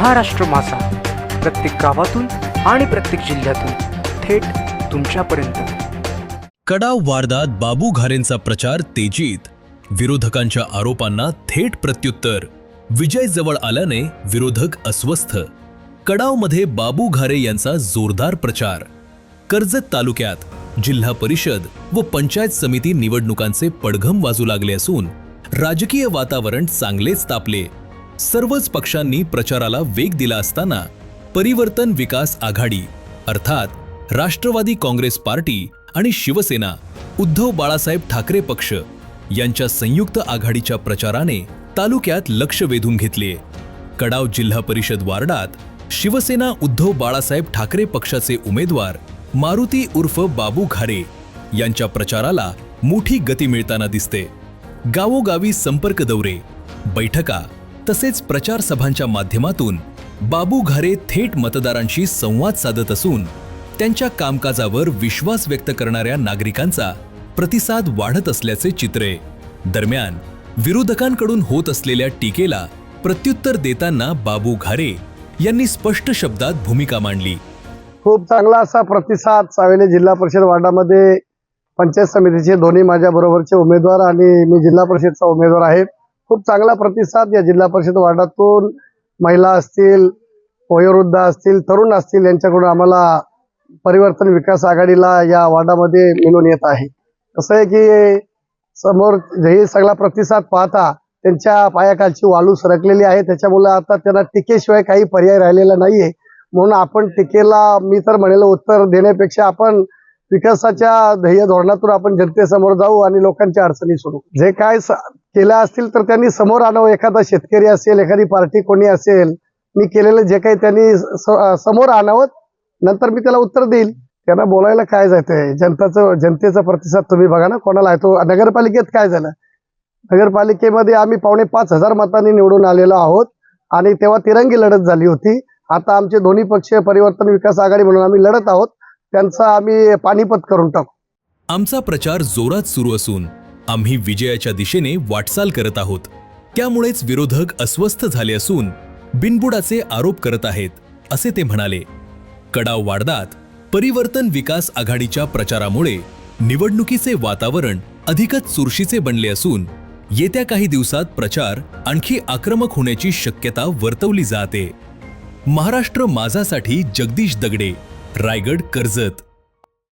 महाराष्ट्र माझा प्रत्येक गावातून आणि प्रत्येक जिल्ह्यातून थेट तुमच्यापर्यंत. कडाव वारदात बाबू घारेंचा प्रचार तेजीत. विरोधकांच्या आरोपांना थेट प्रत्युत्तर. विजय जवळ आल्याने विरोधक अस्वस्थ. कडावमध्ये बाबू घारे यांचा जोरदार प्रचार. कर्जत तालुक्यात जिल्हा परिषद व पंचायत समिती निवडणुकांचे पडघम वाजू लागले असून राजकीय वातावरण चांगलेच तापले. सर्वच पक्षांनी प्रचाराला वेग दिला असताना परिवर्तन विकास आघाडी अर्थात राष्ट्रवादी काँग्रेस पार्टी आणि शिवसेना उद्धव बाळासाहेब ठाकरे पक्ष यांच्या संयुक्त आघाडीच्या प्रचाराने तालुक्यात लक्ष वेधून घेतले. कडाव जिल्हा परिषद वार्डात शिवसेना उद्धव बाळासाहेब ठाकरे पक्षाचे उमेदवार मारुती उर्फ बाबू घारे यांच्या प्रचाराला मोठी गती मिळताना दिसते. गावोगावी संपर्क दौरे बैठका तसेच प्रचार सभांच्या माध्यमातून बाबू घारे थेट मतदारांशी संवाद साधत असून त्यांच्या कामकाजावर विश्वास व्यक्त करणाऱ्या नागरिकांचा प्रतिसाद वाढत असल्याचे चित्र. आहे दरम्यान विरोधकांकडून होत असलेल्या टीकेला प्रत्युत्तर देताना बाबू घारे यांनी स्पष्ट शब्दात भूमिका मांडली. खूप चांगला असा प्रतिसाद सावेली जिल्हा परिषद वार्डामध्ये पंचायत समितीचे दोन्ही माझ्या बरोबरचे उमेदवार आणि मी जिल्हा परिषदचा उमेदवार आहे. खूप चांगला प्रतिसाद या जिल्हा परिषद वार्डातून. महिला असतील वयोवृद्ध असतील तरुण असतील यांच्याकडून आम्हाला परिवर्तन विकास आघाडीला या वार्डामध्ये मिळून येत आहे. कसं आहे की समोर हे सगळा प्रतिसाद पाहता त्यांच्या पायाखालची वाळू सरकलेली आहे. त्याच्यामुळे आता त्यांना टीकेशिवाय काही पर्याय राहिलेला नाहीये. म्हणून आपण टीकेला मी तर म्हणेल उत्तर देण्यापेक्षा आपण विकासाच्या ध्येय धोरणातून आपण जनतेसमोर जाऊ आणि लोकांच्या अडचणी सोडू. जे काय केल्या असतील तर त्यांनी समोर आणावं. एखादा शेतकरी असेल एखादी पार्टी कोणी असेल मी केलेलं जे काही त्यांनी समोर आणावं नंतर मी त्याला उत्तर देईल. त्यांना बोलायला काय जायचंय जनताचं जनतेचा प्रतिसाद तुम्ही बघा ना. कोणाला आहे तो? नगरपालिकेत काय झालं? नगरपालिकेमध्ये आम्ही पावणे पाच हजार मतांनी निवडून आलेलो आहोत आणि तेव्हा तिरंगी लढत झाली होती. आता आमचे दोन्ही पक्ष परिवर्तन विकास आघाडी म्हणून आम्ही लढत आहोत. त्यांचा आम्ही पानिपत करून टाकू. आमचा प्रचार जोरात सुरू असून आम्ही विजयाच्या दिशेने वाटचाल करत आहोत. त्यामुळेच विरोधक अस्वस्थ झाले असून बिनबुडाचे आरोप करत आहेत असे ते म्हणाले. कडाव वाढदात परिवर्तन विकास आघाडीच्या प्रचारामुळे निवडणुकीचे वातावरण अधिकच चुरशीचे बनले असून येत्या काही दिवसात प्रचार आणखी आक्रमक होण्याची शक्यता वर्तवली जाते. महाराष्ट्र माझासाठी जगदीश दगडे रायगड कर्जत.